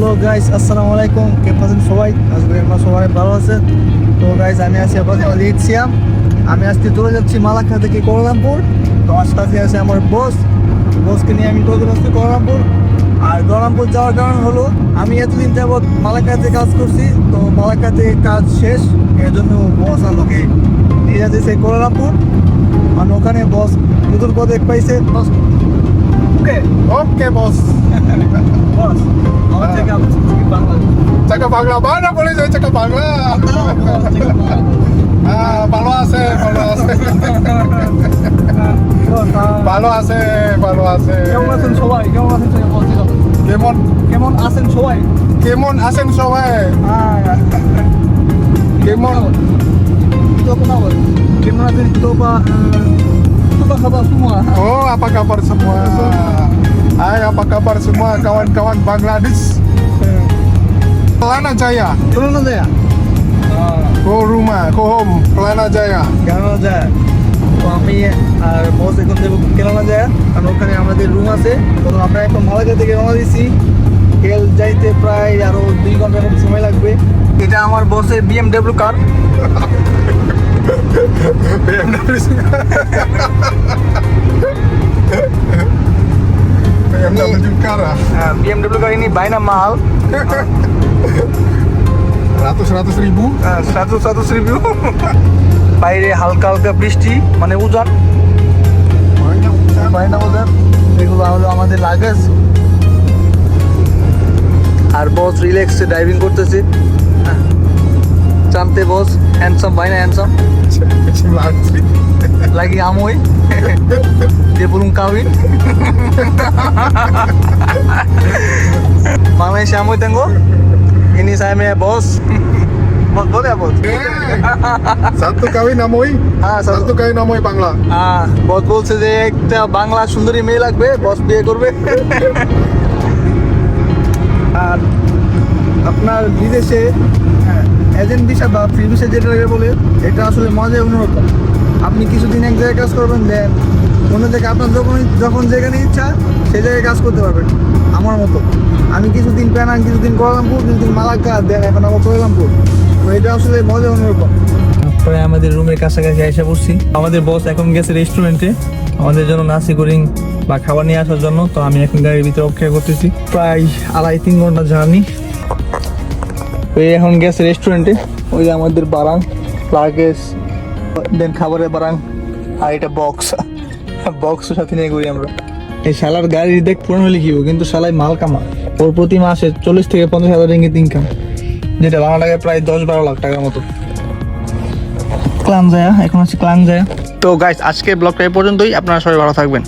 Hello guys আসসালামু আলাইকুম। কেমন আছেন সবাই? আজকে আমরা সবাই ভালো আছেন। তো গাইস আমি আছি আপনাদের লিখছিলাম আমি আজকে চলে যাচ্ছি মালাক্কা থেকে কোলালামপুর তো সাথে আছে আমার বস বসকে নিয়ে আমি চলে যাচ্ছি কোলালামপুর আর কোলালামপুর যাওয়ার কারণ হলো আমি এতদিন যাবৎ মালাক্কাতে কাজ করছি। তো মালাক্কাতে কাজ শেষ। এর জন্য বস আমাকে নিয়ে যাচ্ছে সেই কোলালামপুর মানে ওখানে বস নতুন পদে পাইছে। ওকে ওকে বস বস আমার থেকে আপনি বাংলা চাকা পাগলা বানা বলে যায় চাকা পাগলা হ্যাঁ ভালো আছে ভালো আছে ভালো আছে ভালো আছে কেমন আছেন সবাই কেমন আছেন সবাই বলছিল কেমন কেমন আছেন সবাই কেমন আছেন সবাই হ্যাঁ কেমন itu apa nama? Gimana tadi itu apa? Apa kabar semua? oh apa kabar semua Hai apa kabar semua kawan-kawan Bangladesh Plana Jaya. Plana Jaya. Go Ruma, go home. Plana Jaya. Plana Jaya. তো আমি আর বস এখন দেবো কেরালা যায় কারণ ওখানে আমাদের room আছে তো আমরা এখন মালাগা থেকে রওনা দিছি কেল যাইতে প্রায় আরও দুই ঘণ্টার মতো সময় লাগবে এটা আমার বসের BMW car BMW car BMW car ইনি বাইনা মাল 100-100 ribu হ্যাঁ 100-100 ribu বাইরে হালকা হালকা বৃষ্টি মানে উজান। ময়না উজান। এগুলো আমাদের লাগেজ। আর বস রিল্যাক্সে ড্রাইভিং করতেছে। জানতে বস হ্যান্ডসাম ভাই না হ্যান্ডসাম লাগি আমই। দেবুলুম কাউই বাংলাদেশে আমই তেঙ্গো? Malaysia amoy tengok ini saya punya bos. Bos boleh ya bos? Satu kawin namoi হ্যাঁ satu. Kawin namoi Bangla? হ্যাঁ বস বলছে যে একটা বাংলা সুন্দরী মেয়ে লাগবে বস বিয়ে করবে আর আপনার বিদেশে এজেন্ট ভিসা বা ফ্রি ভিসা যেটা বলে এটা আসলে মজাই অন্যরকম। আপনি কিছুদিন এক জায়গায় কাজ করবেন দেন অন্য জায়গায় আপনার যখন যখন যেখানে ইচ্ছা, সেই জায়গায় কাজ করতে পারবেন, আমার মতো। আমি কিছুদিন প্যানাং কিছুদিন কোয়ালামপুর কিছুদিন মালাক্কা, দেন এখন আমার কোয়ালামপুর তো এটা আসলে মজা অন্যরকম। প্রায় আমাদের রুমের কাছাকাছি এসে পড়ছি। আমাদের বস এখন গেছে রেস্টুরেন্টে আমাদের জন্য নাসি করিং বা খাবার নিয়ে আসার জন্য। তো আমি এখন গাড়ির ভিতরে অপেক্ষা করতেছি। প্রায় আড়াই, তিন ঘণ্টা জার্নি। এখন গেছে রেস্টুরেন্টে ওই আমাদের বারাং লাগেজ দেন খাবারের বারাং। আর এটা বক্স বক্সের সাথে নিয়ে ঘুরি আমরা। এই শালার গাড়ি দেখ পুরনো লিখিব কিন্তু শালাই মাল কামা ওর প্রতি মাসে চল্লিশ থেকে পঞ্চাশ হাজার রিঙ্গিত ইনকাম যেটা বাংলা টাকায় প্রায় দশ বারো লাখ টাকার মতো। ক্লান যায় এখন আছে ক্লান যায় তো গাইস আজকে ব্লগটা এই পর্যন্তই। আপনারা সবাই ভালো থাকবেন।